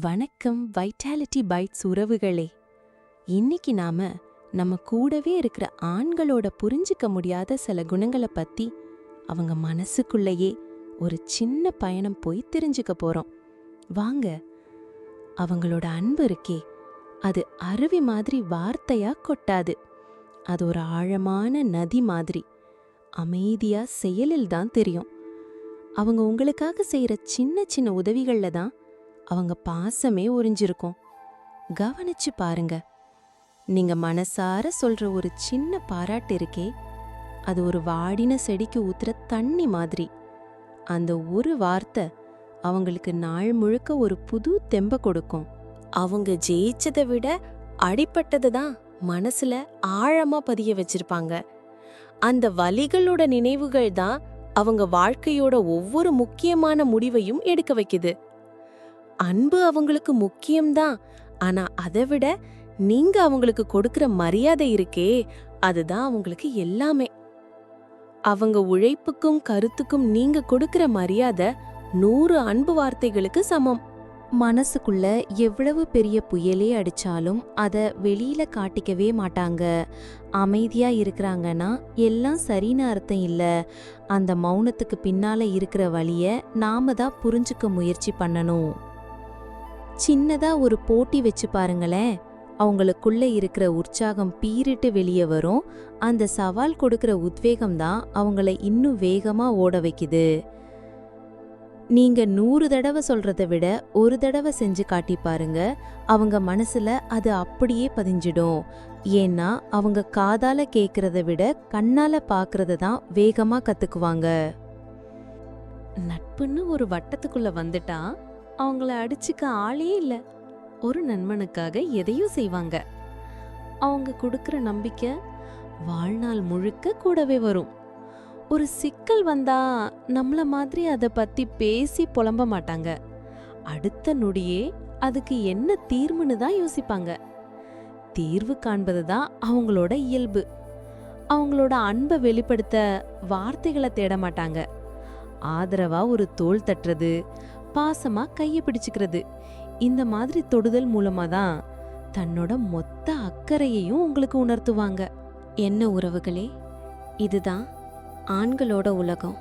வணக்கம் vitality bytes உறவுகளே. இன்னைக்கு நாம நம்ம கூடவே இருக்கிற ஆண்களோட புரிஞ்சிக்க முடியாத சில குணங்களை பத்தி அவங்க மனசுக்குள்ளேயே ஒரு சின்ன பயணம் போய் தெரிஞ்சுக்க போறோம். வாங்க அவங்களோட அன்பு இருக்கே. அது அருவி மாதிரி வார்த்தையா கொட்டாது. அது ஒரு ஆழமான நதி மாதிரி. அமைதியா செயலில் தான் தெரியும். அவங்க உங்களுக்காக செய்யற சின்ன சின்ன உதவிகள்ல தான் அவங்க பாசமே உறிஞ்சிருக்கும். கவனிச்சு பாருங்க. நீங்க மனசார சொல்ற ஒரு சின்ன பாராட்டு இருக்கே அது ஒரு வாடின செடிக்கு ஊத்துற தண்ணி மாதிரி. அந்த ஒரு வார்த்தை அவங்களுக்கு நாள் முழுக்க ஒரு புது தெம்ப கொடுக்கும். அவங்க ஜெயிச்சதை விட அடிப்பட்டது தான் மனசுல ஆழமா பதிய வச்சிருப்பாங்க. அந்த வலிகளோட நினைவுகள் தான் அவங்க வாழ்க்கையோட ஒவ்வொரு முக்கியமான முடிவையும் எடுக்க வைக்குது. அன்பு அவங்களுக்கு முக்கியம்தான். ஆனா அதை விட நீங்க அவங்களுக்கு கொடுக்கிற மரியாதை இருக்கே அதுதான் அவங்களுக்கு எல்லாமே. அவங்க உழைப்புக்கும் கருத்துக்கும் நீங்க கொடுக்கிற மரியாதை நூறு அன்பு வார்த்தைகளுக்கு சமம். மனசுக்குள்ள எவ்வளவு பெரிய புயலே அடிச்சாலும் அதை வெளியில காட்டிக்கவே மாட்டாங்க. அமைதியா இருக்கிறாங்கன்னா எல்லாம் சரின்னு அர்த்தம் இல்ல. அந்த மௌனத்துக்கு பின்னால இருக்கிற வழிய நாம தான் புரிஞ்சுக்க முயற்சி பண்ணணும். சின்னதா ஒரு போட்டி வச்சு பாருங்களேன். அவங்களுக்குள்ள இருக்கிற உற்சாகம் பீறிட்டு வெளியே வரும். அந்த சவால் கொடுக்கிற உத்வேகம் தான் அவங்கள இன்னும் வேகமா ஓட வைக்குது. நீங்க நூறு தடவை சொல்றதை விட ஒரு தடவை செஞ்சு காட்டி பாருங்க. அவங்க மனசுல அது அப்படியே பதிஞ்சிடும். ஏன்னா அவங்க காதால கேட்குறத விட கண்ணால பாக்குறத தான் வேகமா கத்துக்குவாங்க. நட்புன்னு ஒரு வட்டத்துக்குள்ள வந்துட்டா அவங்கள அடிச்சுக்க ஆளே இல்லை. ஒரு நண்பனுக்காக எதையும் செய்வாங்க. அவங்க கொடுக்குற நம்பிக்கை வாழ்நாள் முழுக்க கூடவே வரும். ஒரு சிக்கல் வந்தா நம்மள மாதிரி அதை பத்தி பேசி புலம்ப மாட்டாங்க. அடுத்த நொடியே அதுக்கு என்ன தீர்வுன்னு தான் யோசிப்பாங்க. தீர்வு காண்பது தான் அவங்களோட இயல்பு. அவங்களோட அன்பை வெளிப்படுத்த வார்த்தைகளை தேட மாட்டாங்க. ஆதரவா ஒரு தோல் தட்டுறது பாசமா கையை பிடிச்சுக்கிறது. இந்த மாதிரி தொடுதல் மூலமா தான் தன்னோட மொத்த அக்கறையையும் உங்களுக்கு உணர்த்துவாங்க. என்ன உறவுகளே? இதுதான் ஆண்களோட உலகம்.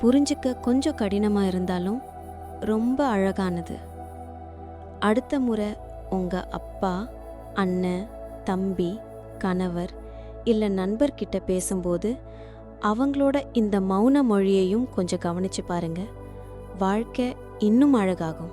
புரிஞ்சுக்க கொஞ்சம் கடினமாக இருந்தாலும் ரொம்ப அழகானது. அடுத்த முறை உங்கள் அப்பா அண்ணன் தம்பி கணவர் இல்லை நண்பர்கிட்ட பேசும்போது அவங்களோட இந்த மௌன மொழியையும் கொஞ்சம் கவனிச்சு பாருங்கள் வாழ்க்கை இன்னும் அழகாகும்.